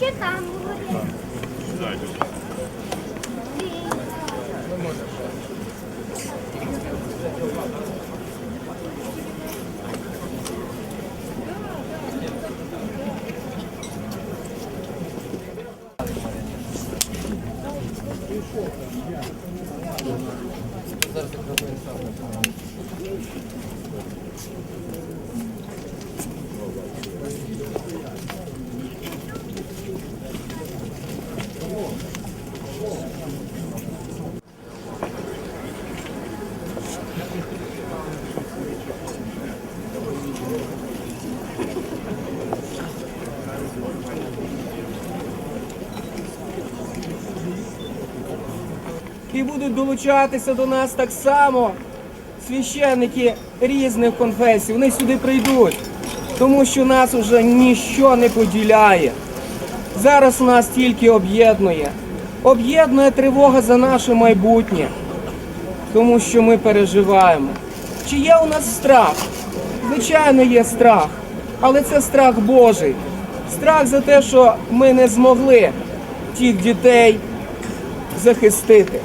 Ще там говорять. Зараз я І будуть долучатися до нас так само священники різних конфесій. Вони сюди прийдуть, тому що нас уже ніщо не поділяє. Зараз нас тільки об'єднує. Об'єднує тривога за наше майбутнє, тому що ми переживаємо. Чи є у нас страх? Звичайно, є страх, але це страх Божий. Страх за те, що ми не змогли тих дітей захистити.